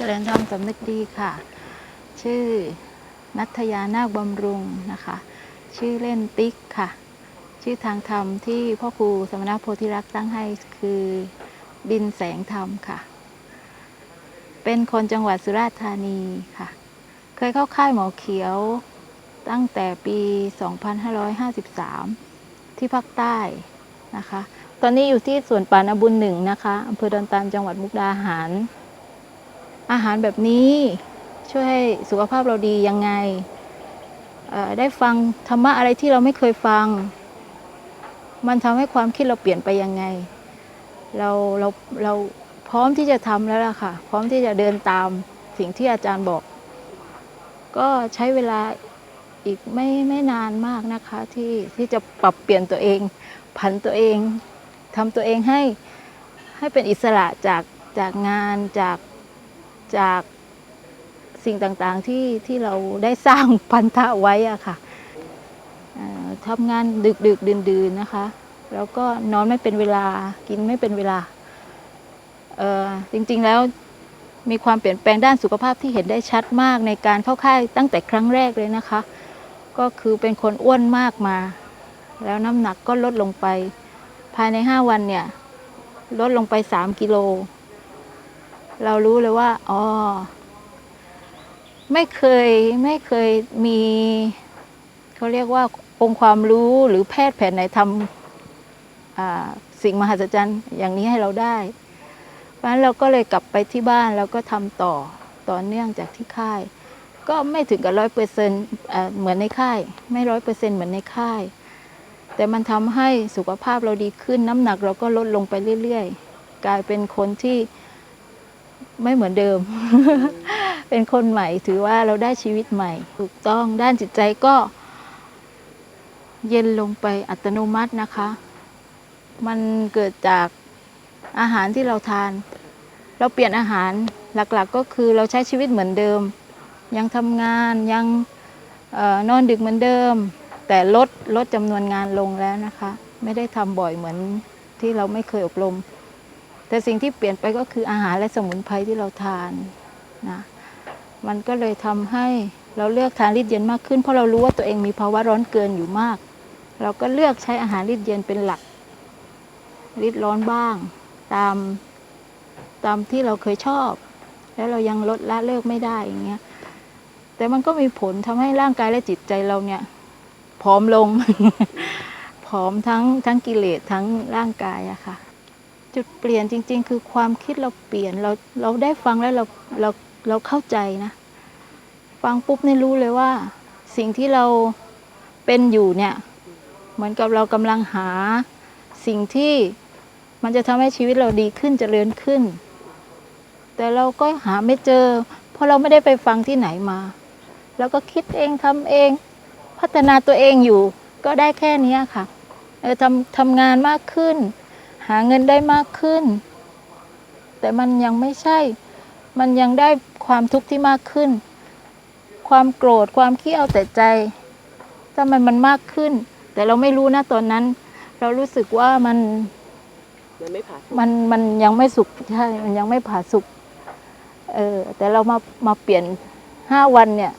เจริญธรรมสำนึกดีค่ะ ชื่อนัทยานาคบำรุงนะคะ ชื่อเล่นติ๊กค่ะ ชื่อทางธรรมที่พ่อครูสมณโพธิรักษ์ตั้งให้คือดินแสงธรรมค่ะ เป็นคนจังหวัดสุราษฎร์ธานีค่ะ เคยเข้าค่ายหมอเขียวตั้งแต่ปี 2553 ที่ภาคใต้นะคะ ตอนนี้อยู่ที่สวนป่านาบุญหนึ่งนะคะอำเภอดอนตานจังหวัดมุกดาหาร อาหารแบบนี้ช่วยให้สุขภาพเราดียังไง ได้ฟังธรรมะอะไรที่เราไม่เคยฟัง มันทำให้ความคิดเราเปลี่ยนไปยังไง เราเราเราพร้อมที่จะทำแล้วล่ะค่ะ พร้อมที่จะเดินตามสิ่งที่อาจารย์บอก ก็ใช้เวลาอีกไม่ไม่นานมากนะคะที่ที่จะปรับเปลี่ยนตัวเอง ผันตัวเองทำตัวเองให้ให้เป็นอิสระจากจากงานจาก จากสิ่งต่างๆที่ที่เราได้สร้างพันธะไว้อะค่ะทำงานดึกดึกดื่นดื่นๆนะคะ แล้วก็นอนไม่เป็นเวลากินไม่เป็นเวลาเออจริงๆแล้วมีความเปลี่ยนแปลงด้านสุขภาพที่เห็นได้ชัดมากในการเข้าค่ายตั้งแต่ครั้งแรกเลยนะคะ ก็คือเป็นคนอ้วนมากมา แล้วน้ำหนักก็ลดลงไป ภายใน 5 วันเนี่ย ลดลงไป 3 กิโล เรารู้เลยว่าอ๋อไม่เคยไม่เคยมีเขาเรียกว่าองค์ความรู้หรือแพทย์แผนไหนทำสิ่งมหัศจรรย์อย่างนี้ให้เราได้ เพราะฉะนั้นเราก็เลยกลับไปที่บ้านแล้วก็ทำต่อต่อเนื่องจากที่ค่าย ก็ไม่ถึงกับร้อยเปอร์เซ็นต์เหมือนในค่าย ไม่ร้อยเปอร์เซ็นต์เหมือนในค่าย แต่มันทำให้สุขภาพเราดีขึ้นน้ำหนักเราก็ลดลงไปเรื่อยๆ กลายเป็นคนที่ ไม่เหมือนเดิม เป็นคนใหม่ถือว่าเราได้ชีวิตใหม่ ถูกต้องด้านจิตใจก็ เย็นลงไปอัตโนมัตินะคะ มันเกิดจากอาหารที่เราทาน เราเปลี่ยนอาหารหลักๆก็คือเราใช้ชีวิตเหมือนเดิม ยังทำงานยังออนอนดึกเหมือนเดิม แต่ลดลดจำนวนงานลงแล้วนะคะ ไม่ได้ทำบ่อยเหมือนที่เราไม่เคยอบรม แต่สิ่งที่เปลี่ยนไปก็คืออาหารและสมุนไพรที่เราทานนะมันก็เลยทำให้เราเลือกทานริดเย็นมากขึ้น เพราะเรารู้ว่าตัวเองมีภาวะร้อนเกินอยู่มาก เราก็เลือกใช้อาหารริดเย็นเป็นหลักริดร้อนบ้าง ตามตามที่เราเคยชอบ แล้วเรายังลดละเลิกไม่ได้อย่างเงี้ยแต่มันก็มีผลทำให้ร่างกายและจิตใจเราเนี่ยผอมลงผอมทั้งทั้งกิเลสทั้งร่างกายอะค่ะ จุดเปลี่ยนจริง ๆ คือความคิดเราเปลี่ยนเราเราได้ฟังแล้วเราเราเราเข้าใจนะ ฟังปุ๊บนี่รู้เลยว่า สิ่งที่เราเป็นอยู่เนี่ย เหมือนกับเรากำลังหา สิ่งที่มันจะทำให้ชีวิตเราดีขึ้นเจริญขึ้น แต่เราก็หาไม่เจอ เพราะเราไม่ได้ไปฟังที่ไหนมาแล้วก็คิดเองทำเอง พัฒนาตัวเองอยู่ ก็ได้แค่นี้ค่ะเออทำทำงานมากขึ้น หาเงินได้มากขึ้น แต่มันยังไม่ใช่ มันยังได้ความทุกข์ที่มากขึ้น ความโกรธความขี้เอาแต่ใจทำไมมันมากขึ้น แต่เราไม่รู้นะตอนนั้น เรารู้สึกว่ามันมันไม่ผ่าสุกมันมันยังไม่สุกใช่ มันยังไม่ผ่าสุกเออแต่เรามามาเปลี่ยนห้าวันเนี่ย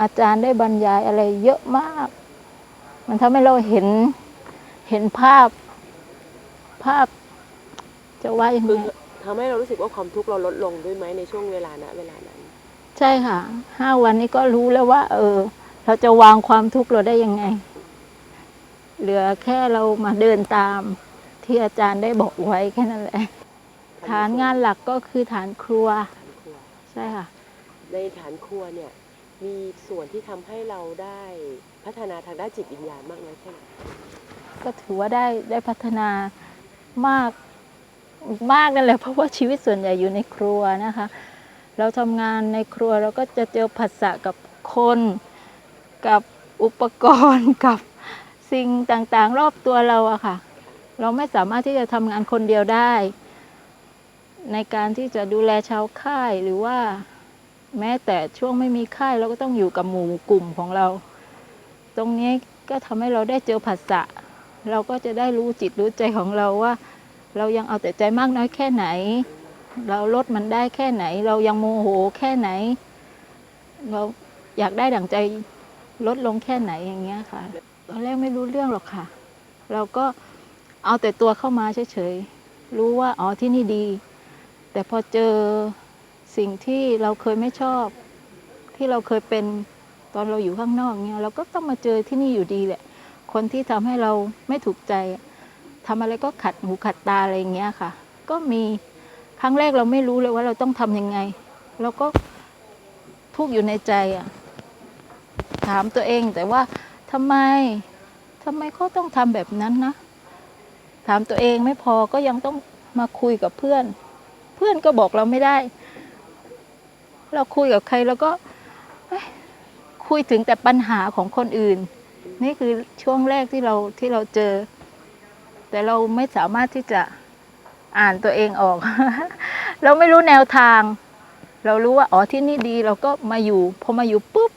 อาจารย์ได้บรรยายอะไรเยอะมาก มันทำให้เราเห็นเห็นภาพ ภาพ จะว่ายังคืไงอทำให้เรารู้สึกว่าความทุกข์เราลดลงด้วยไหมในช่วงเวลานะเวลานั้น ใช่ค่ะห้าวันนี้ก็รู้แล้วว่า เออ เราจะวางความทุกข์เราได้ยังไง เหลือแค่เรามาเดินตามที่อาจารย์ได้บอกไว้แค่นั้นแหละ ฐานงานหลักก็คือฐานครัวครัวใช่ค่ะ ในฐานครัวเนี่ย มีส่วนที่ทำให้เราได้พัฒนาทางด้านจิตวิญญาณมากน้อยแค่ไหนก็ถือว่าได้ได้พัฒนา มากมากนั่นแหละเพราะว่าชีวิตส่วนใหญ่อยู่ในครัวนะคะ เราทำงานในครัวเราก็จะเจอผัสสะกับคนกับอุปกรณ์กับสิ่งต่างๆ รอบตัวเราอะค่ะ เราไม่สามารถที่จะทำงานคนเดียวได้ ในการที่จะดูแลชาวค่ายหรือว่าแม้แต่ช่วงไม่มีค่ายเราก็ต้องอยู่กับหมู่กลุ่มของเรา ตรงนี้ก็ทำให้เราได้เจอผัสสะ เราก็จะได้รู้จิตรู้ใจของเราว่า เรายังเอาแต่ใจมากน้อยแค่ไหน เราลดมันได้แค่ไหน เรายังโมโหแค่ไหน เราอยากได้ดั่งใจลดลงแค่ไหนอย่างเงี้ยค่ะตอนแรกไม่รู้เรื่องหรอกค่ะ เราก็เอาแต่ตัวเข้ามาเฉยๆรู้ว่าอ๋อที่นี่ดี แต่พอเจอสิ่งที่เราเคยไม่ชอบ ที่เราเคยเป็นตอนเราอยู่ข้างนอกเนี่ยเราก็ต้องมาเจอที่นี่อยู่ดีแหละ คนที่ทำให้เราไม่ถูกใจอะทำอะไรก็ขัดหูขัดตาอะไรอย่างเงี้ยค่ะ ก็มีครั้งแรกเราไม่รู้เลยว่าเราต้องทำยังไง เราก็ทุกอยู่ในใจอะถามตัวเองแต่ว่าทำไมทำไมเขาต้องทำแบบนั้นนะ ถามตัวเองไม่พอก็ยังต้องมาคุยกับเพื่อน เพื่อนก็บอกเราไม่ได้ เราคุยกับใครเราก็คุยถึงแต่ปัญหาของคนอื่น นี่คือช่วงแรกที่เราที่เราเจอ แต่เราไม่สามารถที่จะอ่านตัวเองออก เราไม่รู้แนวทาง เรารู้ว่าอ๋อที่นี่ดีเราก็มาอยู่พอมาอยู่ปุ๊บ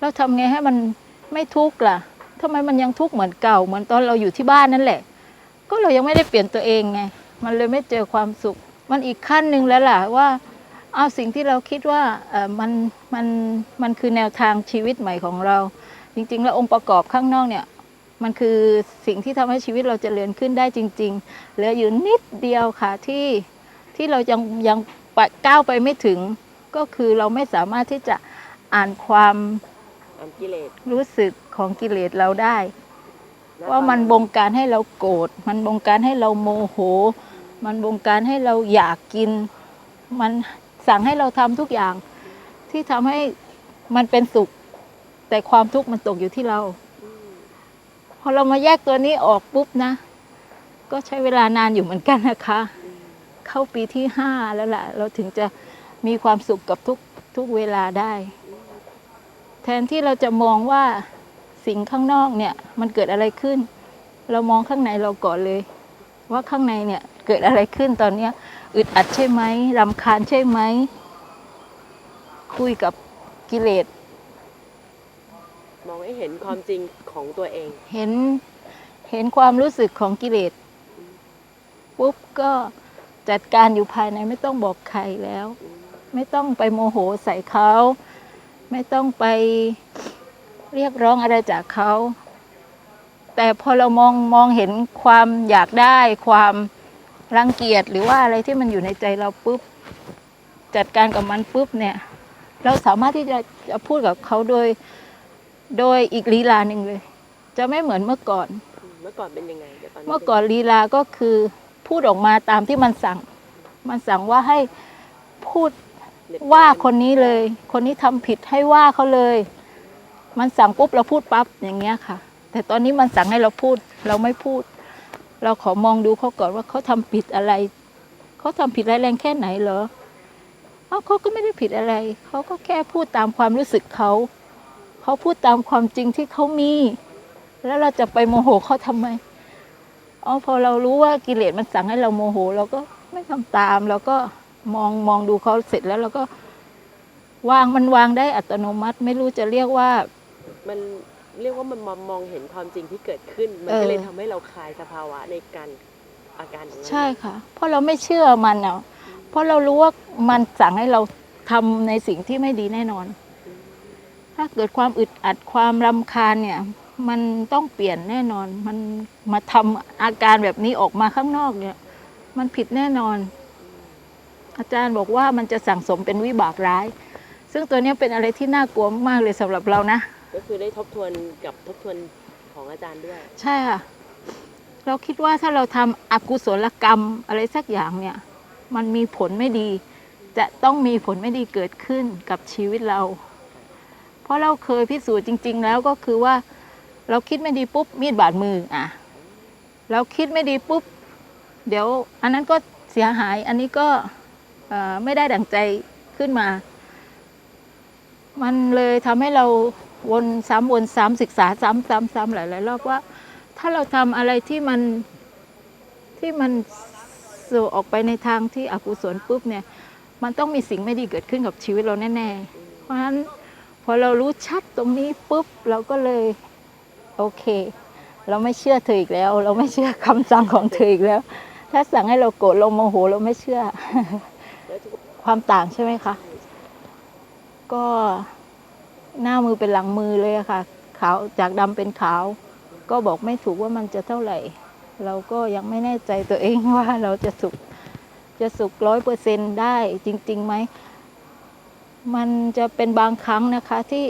เราทำไงให้มันไม่ทุกข์ล่ะทำไมมันยังทุกข์เหมือนเก่า เหมือนตอนเราอยู่ที่บ้านนั่นแหละ ก็เรายังไม่ได้เปลี่ยนตัวเองไง มันเลยไม่เจอความสุข มันอีกขั้นหนึ่งแล้วล่ะว่าเอาสิ่งที่เราคิดว่าเออมันมันมันคือแนวทางชีวิตใหม่ของเรา จริง ๆ แล้วองค์ประกอบข้างนอกเนี่ยมันคือสิ่งที่ทำให้ชีวิตเราจเจริญขึ้นได้จริง ๆ เหลืออยู่นิดเดียวค่ะที่ที่เรายังยังก้าวไปไม่ถึง ก็คือเราไม่สามารถที่จะอ่านความอันกิเลสรู้สึกของกิเลสเราได้ว่ามันบงการให้เราโกรธมันบงการให้เราโมโห มันบงการให้เราอยากกิน มันสั่งให้เราทำทุกอย่างที่ทำให้มันเป็นสุข แต่ความทุกข์มันตกอยู่ที่เราอืมพอเรามาแยกตัวนี้ออกปุ๊บนะ ก็ใช้เวลานานอยู่เหมือนกันนะคะอืมเข้าปีที่ห้าแล้วล่ะ เราถึงจะมีความสุขกับทุกทุกเวลาได้ แทนที่เราจะมองว่าสิ่งข้างนอกเนี่ย มันเกิดอะไรขึ้น เรามองข้างในเราก่อนเลย ว่าข้างในเนี่ยเกิดอะไรขึ้นตอนเนี้ยอึดอัดใช่ไหมรำคาญใช่ไหมคุยกับกิเลส มองให้เห็นความจริงของตัวเอง เห็นเห็นความรู้สึกของกิเลสปุ๊บก็จัดการอยู่ภายในไม่ต้องบอกใครแล้ว ไม่ต้องไปโมโหใส่เขา ไม่ต้องไปเรียกร้องอะไรจากเขา แต่พอเรามองมองเห็นความอยากได้ ความรังเกียจหรือว่าอะไรที่มันอยู่ในใจเราปุ๊บจัดการกับมันปุ๊บเนี่ย เราสามารถที่จะจะพูดกับเขาโดย โดยอีกลีลาหนึ่งเลย จะไม่เหมือนเมื่อก่อนอืมเมื่อก่อนเป็นยังไงเดี๋ยวตอนนี้เมื่อก่อนลีลาก็คือพูดออกมาตามที่มันสั่ง มันสั่งว่าให้พูดเหน็บว่าแนมคนนี้เลย คนนี้ทำผิดให้ว่าเขาเลย มันสั่งปุ๊บเราพูดปั๊บอย่างเงี้ยค่ะ แต่ตอนนี้มันสั่งให้เราพูด เราไม่พูด เราขอมองดูเขาก่อนว่าเขาทำผิดอะไร เขาทำผิดร้ายแรงแค่ไหนเหรอเอ้าเขาก็ไม่ได้ผิดอะไร เขาก็แค่พูดตามความรู้สึกเขา เขาพูดตามความจริงที่เขามี แล้วเราจะไปโมโหเขาทำไมอ๋อพอเรารู้ว่ากิเลสมันสั่งให้เราโมโห เราก็ไม่ทำตามเราก็มองมองดูเขาเสร็จแล้วเราก็ วางมันวางได้อัตโนมัติ ไม่รู้จะเรียกว่ามันเรียกว่ามันมามองเห็นความจริงที่เกิดขึ้น มันเออก็เลยทำให้เราคลายสภาวะในการอาการอย่างนั้นใช่ค่ะ เพราะเราไม่เชื่อมันอะเพราะเรารู้ว่ามันสั่งให้เราทำในสิ่งที่ไม่ดีแน่นอนอืม ถ้าเกิดความอึดอัดความรำคาญเนี่ย มันต้องเปลี่ยนแน่นอน มันมาทำอาการแบบนี้ออกมาข้างนอกเนี่ย มันผิดแน่นอน อาจารย์บอกว่ามันจะสั่งสมเป็นวิบากร้าย ซึ่งตัวเนี้ยเป็นอะไรที่น่ากลัวมากเลยสำหรับเรานะ ก็คือได้ทบทวนกับทบทวนของอาจารย์ด้วย ใช่ค่ะ เราคิดว่าถ้าเราทำอกุศลกรรมอะไรสักอย่างเนี่ย มันมีผลไม่ดี จะต้องมีผลไม่ดีเกิดขึ้นกับชีวิตเรา เพราะเราเคยพิสูจน์จริง ๆ แล้วก็คือว่า เราคิดไม่ดีปุ๊บมีดบาดมืออะเราคิดไม่ดีปุ๊บ เดี๋ยวอันนั้นก็เสียหายอันนี้ก็ไม่ได้ดั่งใจขึ้นมา มันเลยทำให้เราวนซ้ำวนซ้ำศึกษาซ้ำซ้ำซ้ำหลายๆรอบว่า ถ้าเราทำอะไรที่มันที่มันสู่ออกไปในทางที่อกุศลปุ๊บเนี่ย มันต้องมีสิ่งไม่ดีเกิดขึ้นกับชีวิตเราแน่ ๆ เพราะฉะนั้น พอเรารู้ชัดตรงนี้ปุ๊บเราก็เลยโอเค เราไม่เชื่อเธออีกแล้ว เราไม่เชื่อคำสั่งของเธออีกแล้ว ถ้าสั่งให้เราโกรธเราโมโหเราไม่เชื่อ ความต่างใช่ไหมคะ ก็หน้ามือเป็นหลังมือเลยค่ะ ขาวจากดำเป็นขาว ก็บอกไม่ถูกว่ามันจะเท่าไหร่ เราก็ยังไม่แน่ใจตัวเองว่าเราจะสุกจะสุกร้อยเปอร์เซนได้จริงๆไหม มันจะเป็นบางครั้งนะคะที่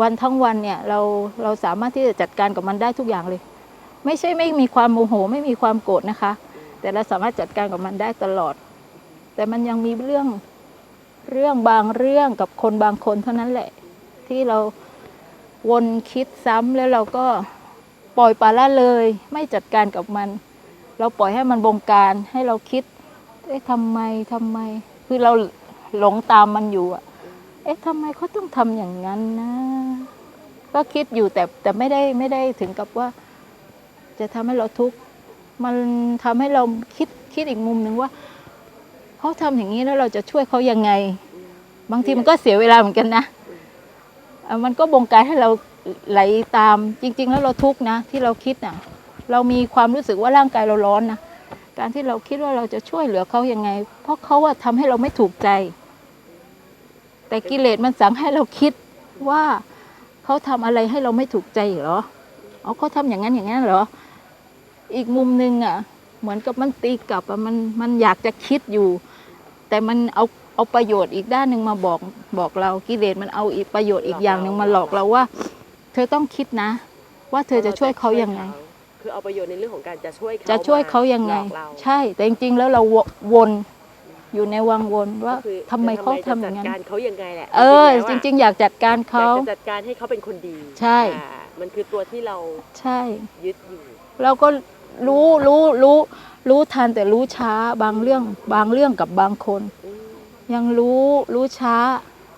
วันทั้งวันเนี่ยเราเราสามารถที่จะจัดการกับมันได้ทุกอย่างเลย ไม่ใช่ไม่มีความโมโห ไม่มีความโกรธนะคะ แต่เราสามารถจัดการกับมันได้ตลอด แต่มันยังมีเรื่องเรื่องบางเรื่องกับคนบางคนเท่านั้นแหละ ที่เราวนคิดซ้ำแล้วเราก็ปล่อยปละละเลย ไม่จัดการกับมัน เราปล่อยให้มันบงการให้เราคิดเอ๊ะทำไมทำไม คือเราหลงตามมันอยู่อะ เอ๊ะทำไมเขาต้องทำอย่างนั้นนะ ก็คิดอยู่แต่แต่ไม่ได้ไม่ได้ถึงกับว่า จะทำให้เราทุกข์มันทำให้เราคิดคิดอีกมุมหนึ่งว่าเขาทำอย่างนี้แล้วเราจะช่วยเขายังไง บางทีมันก็เสียเวลาเหมือนกันนะมันก็บงการให้เราไหลตามจริง ๆ แล้วเราทุกข์นะ ที่เราคิดน่ะ เรามีความรู้สึกว่าร่างกายเราร้อนนะการที่เราคิดว่าเราจะช่วยเหลือเขายังไง เพราะเขาอะทำให้เราไม่ถูกใจ แต่กิเลสมันสั่งให้เราคิดว่าเขาทำอะไรให้เราไม่ถูกใจเหรอเอาเขาทำอย่างนั้นอย่างนั้นเหรอ อีกมุมหนึ่งอะ เหมือนกับมันตีกลับอะมันมันอยากจะคิดอยู่ แต่มันเอาเอาประโยชน์อีกด้านหนึ่งมาบอกบอกเรากิเลสมันเอาอีกประโยชน์อีกอย่างหนึ่งมาหลอกเราว่า เธอต้องคิดนะ ว่าเธอจะช่วยเขายังไง คือเอาประโยชน์ในเรื่องของการจะช่วยเขาจะช่วยเขายังไงหลอกเราใช่ แต่จริงๆแล้วเราวน อยู่ในวังวนว่าก็คือทำไมเขาทำอย่างจะนั้นจัดการเขายังไงแหละเออจๆแล้วะริง ๆ อยากจัดการอยาเขากจะจัดการให้เขาเป็นคนดีใช่ อ่ามันคือตัวที่เราใช่ ยึดอยู่เราก็รู้รู้รู้รู้ทันแต่รู้ช้าบางเรื่องบางเรื่องกับบางคน อืมยังรู้รู้ช้า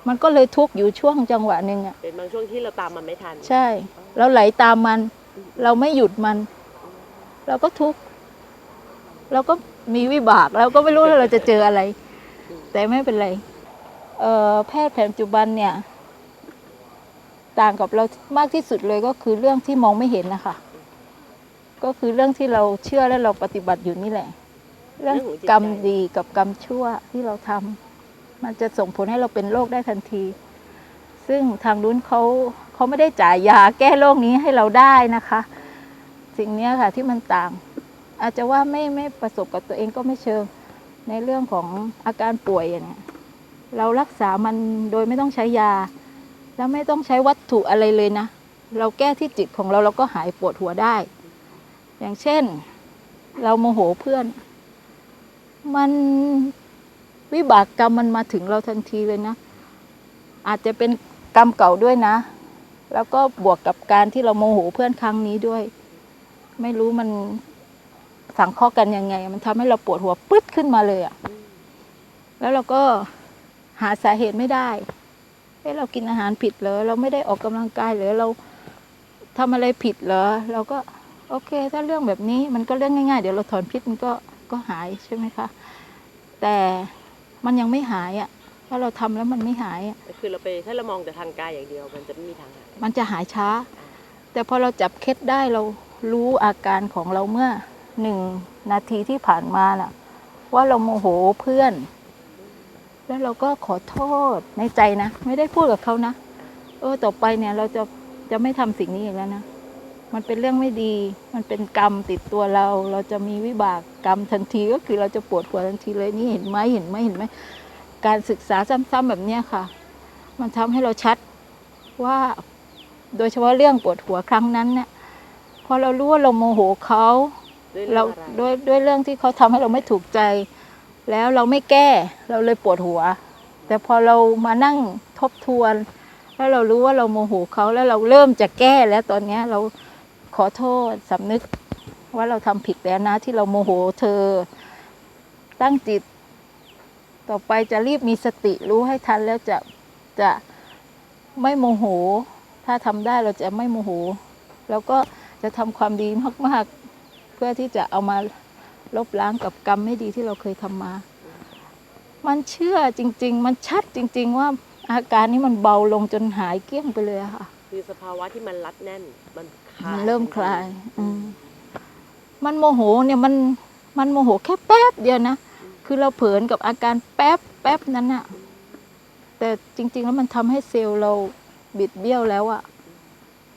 มันก็เลยทุกข์อยู่ช่วงจังหวะหนึ่งอะเป็นบางช่วงที่เราตามมันไม่ทัน ใช่ เราไหลตามมัน เราไม่หยุดมัน เราก็ทุกข์ เราก็มีวิบากเราก็ไม่รู้ว่าเราจะเจออะไร แต่ไม่เป็นไรเออแพทย์แผนปัจจุบันเนี่ย ต่างกับเรามากที่สุดเลยก็คือเรื่องที่มองไม่เห็นนะคะ ก็คือเรื่องที่เราเชื่อและเราปฏิบัติอยู่นี่แหละ เรื่องกรรมดีกับกรรมชั่วที่เราทำมันจะส่งผลให้เราเป็นโรคได้ทันที ซึ่งทางนู้นเขาเขาไม่ได้จ่ายยาแก้โรคนี้ให้เราได้นะคะ สิ่งนี้ค่ะที่มันต่าง อาจจะว่าไม่ไม่ประสบกับตัวเองก็ไม่เชิง ในเรื่องของอาการป่วยอย่างเนี้ยเรารักษามันโดยไม่ต้องใช้ยา แล้วไม่ต้องใช้วัตถุอะไรเลยนะ เราแก้ที่จิตของเราเราก็หายปวดหัวได้ อย่างเช่น เราโมโหเพื่อน มันวิบากกรรมมันมาถึงเราทันทีเลยนะ อาจจะเป็นกรรมเก่าด้วยนะ แล้วก็บวกกับการที่เราโมโหเพื่อนครั้งนี้ด้วย ไม่รู้มัน สังเคราะห์กันยังไง มันทำให้เราปวดหัวปึ๊ดขึ้นมาเลยอะอืมแล้วเราก็หาสาเหตุไม่ได้เฮ้เรากินอาหารผิดเหรอเราไม่ได้ออกกำลังกายเหรอเราทำอะไรผิดเหรอเราก็โอเค ถ้าเรื่องแบบนี้มันก็เรื่องง่ายๆ เดี๋ยวเราถอนพิษมันก็ก็หายใช่ไหมคะแต่มันยังไม่หายอะ่ะถ้าเราทำแล้วมันไม่หายอะก็คือเราไปถ้าเรามองแต่ทางกายอย่างเดียว มันจะไม่มีทางหายมันจะหายช้า แต่พอเราจับเคล็ดได้เรารู้อาการของเราเมื่อ หนึ่งนาทีที่ผ่านมาน่ะ ว่าเราโมโหเพื่อน แล้วเราก็ขอโทษในใจนะ ไม่ได้พูดกับเขานะเออต่อไปเนี่ยเราจะจะไม่ทำสิ่งนี้อีกแล้วนะมันเป็นเรื่องไม่ดี มันเป็นกรรมติดตัวเรา เราจะมีวิบากกรรมทันทีก็คือเราจะปวดหัวทันทีเลยนี่เห็นไหมเห็นไหมเห็นไหมการศึกษาซ้ำๆแบบเนี้ยค่ะ มันทำให้เราชัดว่า โดยเฉพาะเรื่องปวดหัวครั้งนั้นเนี่ยพอเรารู้ว่าเราโมโหเขา ด้วยเราเรื่องอะไรด้วยด้วยเรื่องที่เขาทำให้เราไม่ถูกใจ แล้วเราไม่แก้เราเลยปวดหัว แต่พอเรามานั่งทบทวน แล้วเรารู้ว่าเราโมโหเขาแล้วเราเริ่มจะแก้แล้วตอนเนี้ยเราขอโทษสำนึกว่าเราทำผิดแล้วนะ ที่เราโมโหเธอ ตั้งจิต ต่อไปจะรีบมีสติรู้ให้ทันแล้วจะจะไม่โมโห ถ้าทำได้เราจะไม่โมโห แล้วก็จะทำความดีมากๆเพื่อที่จะเอามาลบล้างกับกรรมไม่ดีที่เราเคยทำมา มันเชื่อจริง ๆ มันชัดจริง ๆ ว่าอาการนี้มันเบาลงจนหายเกลี้ยงไปเลยอะค่ะ คือสภาวะที่มันรัดแน่น มันคลาย มันเริ่มคลาย อืมมันโมโหเนี่ยมันมันโมโหแค่แป๊บเดียวนะ คือเราเผลอกับอาการแป๊บแป๊บนั้นอะแต่จริง ๆ แล้วมันทำให้เซลล์เราบิดเบี้ยวแล้วอะ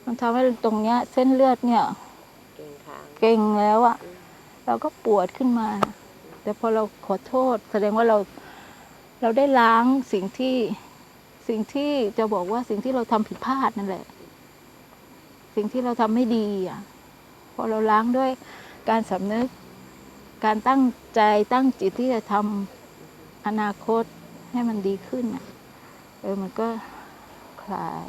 มันทำให้ตรงเนี้ย เส้นเลือดเนี่ยเก่งค้าง เก่งแล้วอะเราก็ปวดขึ้นมา แต่พอเราขอโทษ แสดงว่าเราเราได้ล้างสิ่งที่สิ่งที่จะบอกว่าสิ่งที่เราทำผิดพลาดนั่นแหละ สิ่งที่เราทำไม่ดีอะ พอเราล้างด้วยการสำนึก การตั้งใจตั้งจิตที่จะทำอนาคตให้มันดีขึ้นอะเออมันก็คลาย